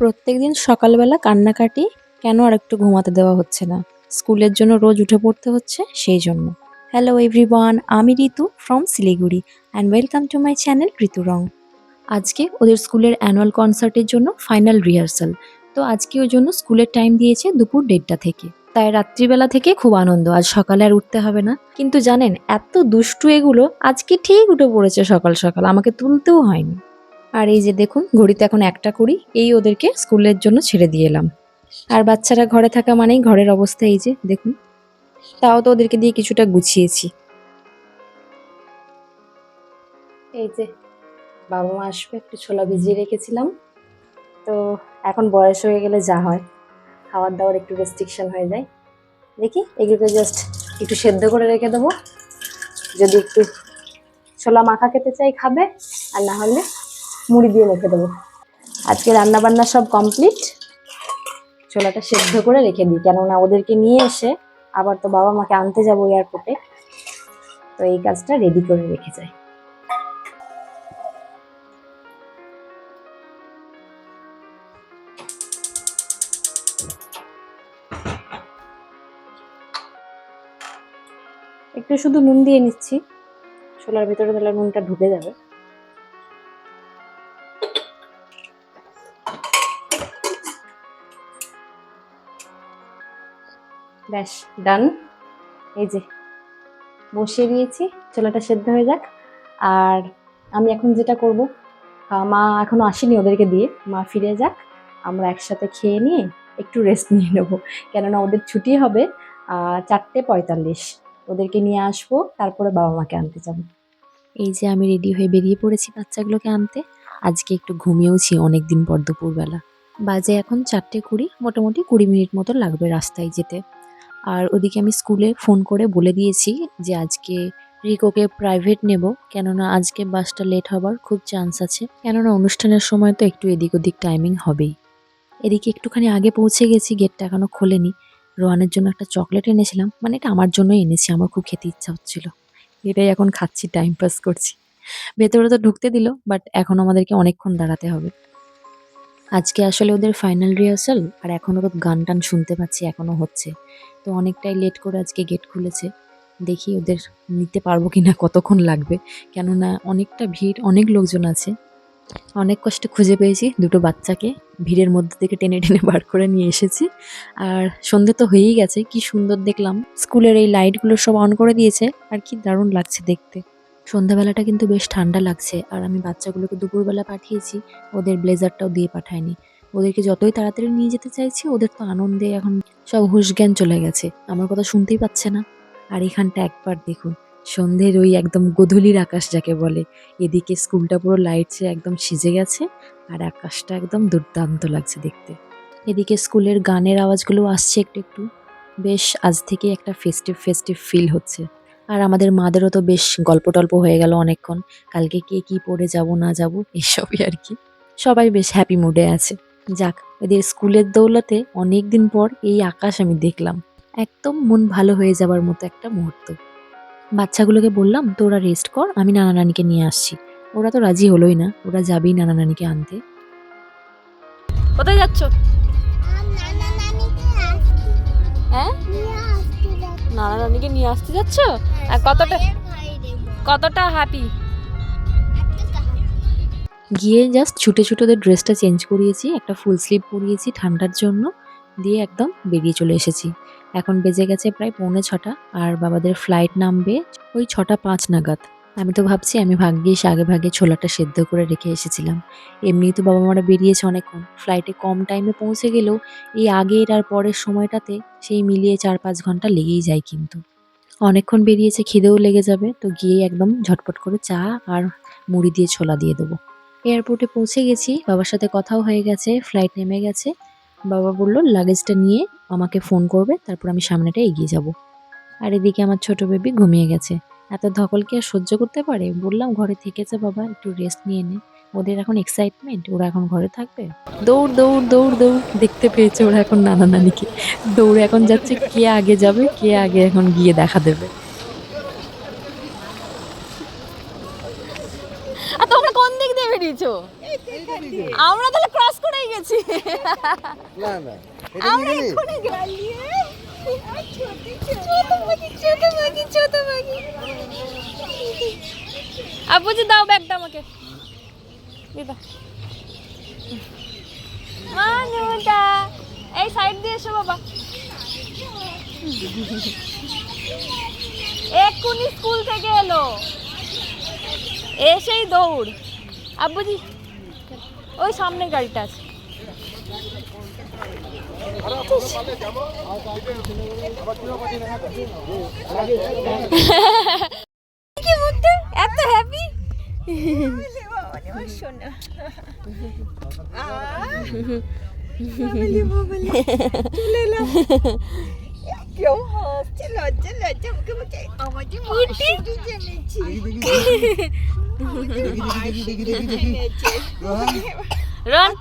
প্রত্যেকদিন সকালবেলা কান্নাকাটি কেন আর একটু ঘুমাতে দেওয়া হচ্ছে না? স্কুলের জন্য রোজ উঠে পড়তে হচ্ছে সেই জন্য। হ্যালো এভরিওয়ান আমি Ritu from Siliguri and welcome to my channel Ritu রং আজকে ওদের স্কুলের অ্যানুয়াল কনসার্টের জন্য ফাইনাল রিহার্সাল তো আজকে ওই জন্য স্কুলের টাইম দিয়েছে দুপুর দেড়টা থেকে। তাই রাত্রিবেলা থেকে খুব আনন্দ, আজ সকালে আর উঠতে হবে না। কিন্তু জানেন, এত দুষ্টু এগুলো আজকে ঠিক উঠে পড়েছে সকাল সকাল, আমাকে তুলতেও হয়নি। আর এই যে দেখুন, ঘড়িতে এখন একটা করি এই ওদেরকে স্কুলের জন্য ছেড়ে দিয়ে এলাম। আর বাচ্চারা ঘরে থাকা মানেই ঘরের অবস্থা এই যে, দেখুন। তাও তো ওদেরকে দিয়ে কিছুটা গুছিয়েছি। এই যে, বাবা মা আসবে, একটু ছোলা ভিজিয়ে রেখেছিলাম। তো এখন বয়স হয়ে গেলে যা হয় খাবার দাওয়ার একটু রেস্ট্রিকশন হয়ে যায়। দেখি, এগুলোকে জাস্ট একটু সেদ্ধ করে রেখে দেবো। যদি একটু ছোলা মাখা খেতে চাই, খাবে। আর না হলে মুড়ি দিয়ে রেখে দেবো। আজকে রান্না বান্না সব কমপ্লিট ছোলাটা সেদ্ধ করে রেখে দিই, কেননা ওদেরকে নিয়ে এসে আবার তো বাবা মাকে আনতে যাব এয়ারপোর্টে তো এই কাজটা রেডি করে রেখে যাই। একটু শুধু নুন দিয়ে নিচ্ছি। ছোলার ভিতরে তাহলে নুনটা ঢুকে যাবে। ব্যাস ডান এই যে, বসিয়ে দিয়েছি, ছোলাটা সেদ্ধ হয়ে যাক। আর আমি এখন যেটা করব মা এখনও আসেনি ওদেরকে দিয়ে, মা ফিরে যাক, আমরা একসাথে খেয়ে নিয়ে একটু রেস্ট নিয়ে নেব। কেননা ওদের ছুটি হবে চারটে পঁয়তাল্লিশ। ওদেরকে নিয়ে আসব, তারপরে বাবা মাকে আনতে যাব। এই যে আমি রেডি হয়ে বেরিয়ে পড়েছি বাচ্চাগুলোকে আনতে। আজকে একটু ঘুমিয়েওছি অনেক দিন পর দুপুরবেলা। বাজে এখন চারটে কুড়ি, মোটামুটি কুড়ি মিনিট মতো লাগবে রাস্তায় যেতে। আর ওদিকে আমি স্কুলে ফোন করে বলে দিয়েছি যে আজকে রিকোকে প্রাইভেট নেব, কেননা আজকে বাসটা লেট হবার খুব চান্স আছে। কেননা অনুষ্ঠানের সময় তো একটু এদিক ওদিক টাইমিং হবেই। এদিকে একটুখানি আগে পৌঁছে গেছি গেটটা এখনও খোলেনি। রোহানের জন্য একটা চকলেট এনেছিলাম মানে এটা আমার জন্যই এনেছি, আমার খুব খেতে ইচ্ছা হচ্ছিল। এটাই এখন খাচ্ছি টাইম পাস করছি। ভেতরে তো ঢুকতে দিল বাট এখন আমাদেরকে অনেকক্ষণ দাঁড়াতে হবে। আজকে আসলে ওদের ফাইনাল রিহার্সাল আর এখন তো গান টান শুনতে পাচ্ছি এখনও হচ্ছে। তো অনেকটাই লেট করে আজকে গেট খুলেছে। দেখি ওদের নিতে পারব কি না কতক্ষণ লাগবে? কেননা অনেকটা ভিড়, অনেক লোকজন আছে। অনেক কষ্টে খুঁজে পেয়েছি দুটো বাচ্চাকে। ভিড়ের মধ্যে থেকে টেনে টেনে বার করে নিয়ে এসেছি। আর সন্ধে তো হয়েই গেছে, কি সুন্দর দেখলাম। স্কুলের এই লাইটগুলো সব অন করে দিয়েছে, আর কি দারুণ লাগছে দেখতে। সন্ধ্যাবেলাটা কিন্তু বেশ ঠান্ডা লাগছে। আর আমি বাচ্চাগুলোকে দুপুরবেলা পাঠিয়েছি, ওদের ব্লেজারটাও দিয়ে পাঠায়নি। ওদেরকে যতই তাড়াতাড়ি নিয়ে যেতে চাইছি, ওদের তো আনন্দে এখন সব হুশ জ্ঞান চলে গেছে। আমার কথা শুনতেই পাচ্ছে না। আর এখানটা একবার দেখুন সন্ধ্যের ওই একদম গধূলির আকাশ যাকে বলে। এদিকে স্কুলটা পুরো লাইটসে একদম সিজে গেছে, আর আকাশটা একদম দুর্দান্ত লাগছে দেখতে। এদিকে স্কুলের গানের আওয়াজগুলো আসছে একটু একটু। বেশ আজ থেকে একটা ফেস্টিভ ফেস্টিভ ফিল হচ্ছে। আর আমাদের মাদেরও তো বেশ গল্প টল্প হয়ে গেল অনেকক্ষণ। কালকে কে কি পড়ে যাব না যাব এসবই আর কি। সবাই বেশ হ্যাপি মুডে আছে। যাক এদের স্কুলের দৌলতে অনেক দিন পর এই আকাশ আমি দেখলাম। একদম মন ভালো হয়ে যাবার মতো একটা মুহূর্ত। বাচ্চাগুলোকে বললাম তো ওরা রেস্ট কর আমি নানা নানিকে নিয়ে আসছি। ওরা তো রাজি হলোই না ওরা যাবেই নানা নানিকে আনতে। কোথায় যাচ্ছ? হ্যাঁ। নানা নানিকে নিয়ে আসতে যাচ্ছ? আর কতটা। কতটা হ্যাপি গিয়ে জাস্ট ছুটে ছুটে ড্রেসটা চেঞ্জ করিয়েছি, একটা ফুল স্লিভ পরিয়েছি ঠান্ডার জন্য, দিয়ে একদম বেরিয়ে চলে এসেছি। এখন বেজে গেছে প্রায় পৌনে ছটা, আর বাবাদের ফ্লাইট নামবে ওই ছটা পাঁচ নাগাদ। আমি তো ভাবছি আমি ভাগ্যিস আগে ভাগে ছোলাটা সেদ্ধ করে রেখে এসেছিলাম। এমনিই তো বাবা মারা বেরিয়েছে অনেকক্ষণ। ফ্লাইটে কম টাইমে পৌঁছে গেলেও এই আগের আর পরের সময়টাতে সেই মিলিয়ে চার পাঁচ ঘণ্টা লেগেই যায় কিন্তু। অনেকক্ষণ বেরিয়েছে, খিদেও লেগে যাবে, তো গিয়ে একদম ঝটপট করে চা আর মুড়ি দিয়ে ছোলা দিয়ে দেবো। এয়ারপোর্টে পৌঁছে গেছি, বাবার সাথে কথাও হয়ে গেছে ফ্লাইট নেমে গেছে। বাবা বলল লাগেজটা নিয়ে আমাকে ফোন করবে, তারপর আমি সামনেটা এগিয়ে যাব। আর এদিকে আমার ছোট বেবি ঘুমিয়ে গেছে। এত ধকল কি আর সহ্য করতে পারে? বললাম ঘরে থেকেছে বাবা একটু রেস্ট নিয়ে নে। ওদের এখন এক্সাইটমেন্ট ওরা এখন ঘরে থাকবে? দৌড় দৌড় দৌড় দৌড় দেখতে পেয়েছে ওরা এখন নানা নানিকে। দৌড়ে এখন যাচ্ছে কে আগে যাবে কে আগে এখন গিয়ে দেখা দেবে। আর তোমরা কোন দিক দিয়ে বেরিয়েছো? আমরা তাহলে ক্রস করেই গেছি। না না আমরা? এক্ষুনি গেলি ছোট ছোট আব্বুজি দাও ব্যাগটা আমাকে। দিয়ে দাও মানুটা এই সাইড দিয়ে এসো বাবা। এক্ষুনি স্কুল থেকে এলো। এসেই দৌড়। আব্বুজি ওই সামনের গাড়িটা আছে। এত হ্যাপি কেউ হাসছে লজ্জা লজ্জা মুখে মুখে জেনেছি রন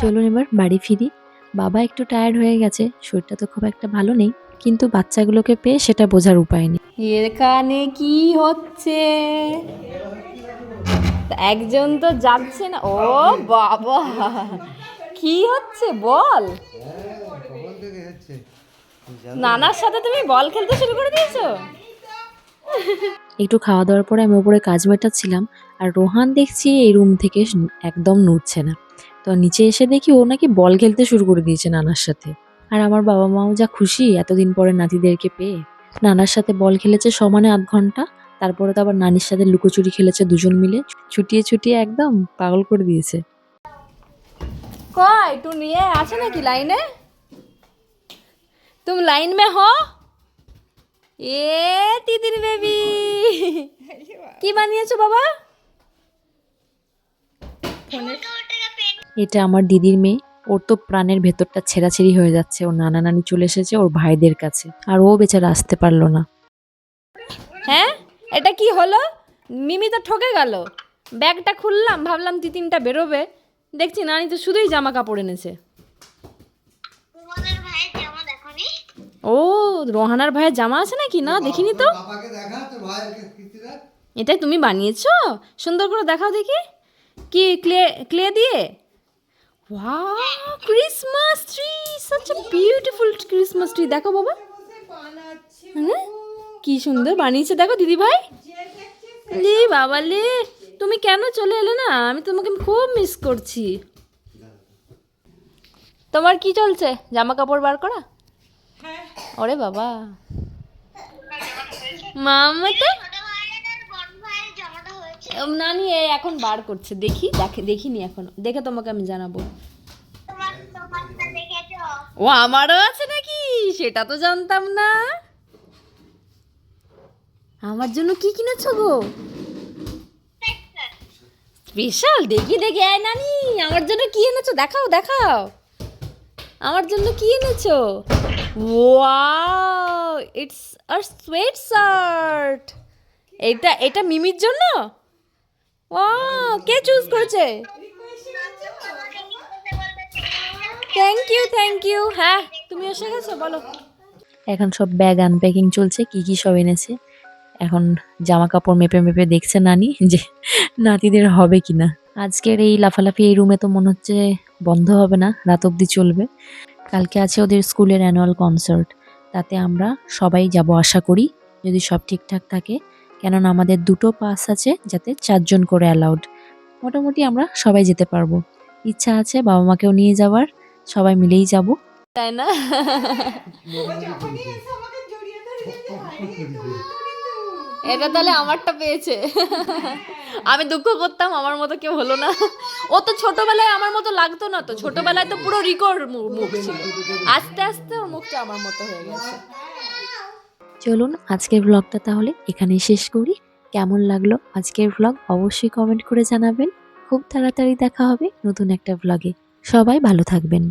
চলুন এবার বাড়ি ফিরি। বাবা একটু টায়ার্ড হয়ে গেছে শরীরটা তো খুব একটা ভালো নেই। কিন্তু বাচ্চাগুলোকে পেয়ে সেটা বোঝার উপায় নেই। এখানে কি হচ্ছে? একজন তো যাচ্ছে না। ও বাবা কি হচ্ছে বল? নানার সাথে তুমি বল খেলতে শুরু করে দিয়েছ? একটু খাওয়া দাওয়ার পরে আমি উপরে কাজ মেটাচ্ছিলাম আর রোহান দেখছি এই রুম থেকে একদম নড়ছে না। তো নিচে এসে দেখি ও নাকি বল খেলতে শুরু করে দিয়েছে নানার সাথে। আর আমার বাবা মাও যা খুশি এতদিন পরে নাতিদেরকে পেয়ে নানার সাথে বল খেলেছে সমানে আধ ঘন্টা তারপরে তো আবার নানির সাথে লুকোচুরি খেলেছে দুজন মিলে ছুটিয়ে ছুটিয়ে একদম পাগল করে দিয়েছে কয় तू নিয়ে আছে নাকি লাইনে तुम लाइन में हो এ তিতির বেবি কি বানিয়েছো বাবা এটা আমার দিদির মেয়ে ওর তো প্রাণের ভেতরটা ছেঁড়াছেড়ি হয়ে যাচ্ছে। ওর নানা নানি চলে এসেছে ওর ভাইদের কাছে। আর ও বেচারা আসতে পারল না। হ্যাঁ? এটা কি হলো? মিমি তো ঠকে গেল। ব্যাগটা খুললাম ভাবলাম তিতিনটা বেরোবে। দেখছি নানি তো শুধুই জামা কাপড় এনেছে। ও রোহানার ভাইয়ের জামা আছে নাকি? না দেখিনি তো। এটাই তুমি বানিয়েছো? সুন্দর করে দেখাও দেখি। কি ক্লে ক্লে দিয়ে? Wow Christmas tree such a beautiful Christmas tree দেখো বাবা। হ্যাঁ? কি সুন্দর বানিয়েছে। দেখো দিদি ভাই। লে বাবা লে তুমি কেন চলে এলে না? আমি তোমাকে খুব মিস করছি। তোমার কি চলছে? জামা কাপড় বার করা? ওরে বাবা। জামাটা হয়েছে উম, নানি এখন বার করছে। দেখি দেখে দেখিনি এখন। দেখে তোমাকে আমি জানাব। ও, আমারও আছে নাকি? সেটা তো জানতাম না। আমার জন্য কি কিনেছো গো? স্পেশাল, দেখি দেখি। আয় নানি, আমার জন্য কি এনেছো? দেখাও দেখাও। আমার জন্য কি এনেছো? Wow it's a sweatshirt এটা এটা মিমির জন্য? ওয়াও, কে চুজ করেছে? থ্যাংক ইউ থ্যাংক ইউ হ্যাঁ তুমি এসে গেছো? বলো। এখন সব ব্যাগ আনপ্যাকিং চলছে, কি কি সব এনেছে? এখন জামা কাপড় মেপে মেপে দেখছে নানি যে নাতিদের হবে কি না আজকের এই লাফালাফি এই রুমে তো মনে হচ্ছে বন্ধ হবে না, রাত অবধি চলবে। কালকে আছে ওদের স্কুলের অ্যানুয়াল কনসার্ট তাতে আমরা সবাই যাব আশা করি, যদি সব ঠিকঠাক থাকে। কেননা আমাদের দুটো পাস আছে, যাতে চারজন করে অ্যালাউড মোটামুটি আমরা সবাই যেতে পারব। ইচ্ছা আছে বাবা মাকেও নিয়ে যাওয়ার সবাই মিলেই যাব। তাই না। এটা তাহলে আমারটা পেয়েছে। আমি দুঃখ করতাম আমার মতো কেউ হলো না। ও তো ছোটবেলায় আমার মতো লাগতো না তো। ছোটবেলায় তো পুরো রিকর্ড মুখ ছিল। আস্তে আস্তে ওর মুখটা আমার মতো হয়ে গেছে। চলুন আজকের ব্লগটা তাহলে এখানেই শেষ করি। কেমন লাগল আজকের ব্লগ অবশ্যই কমেন্ট করে জানাবেন। খুব তাড়াতাড়ি দেখা হবে নতুন একটা ব্লগে সবাই ভালো থাকবেন।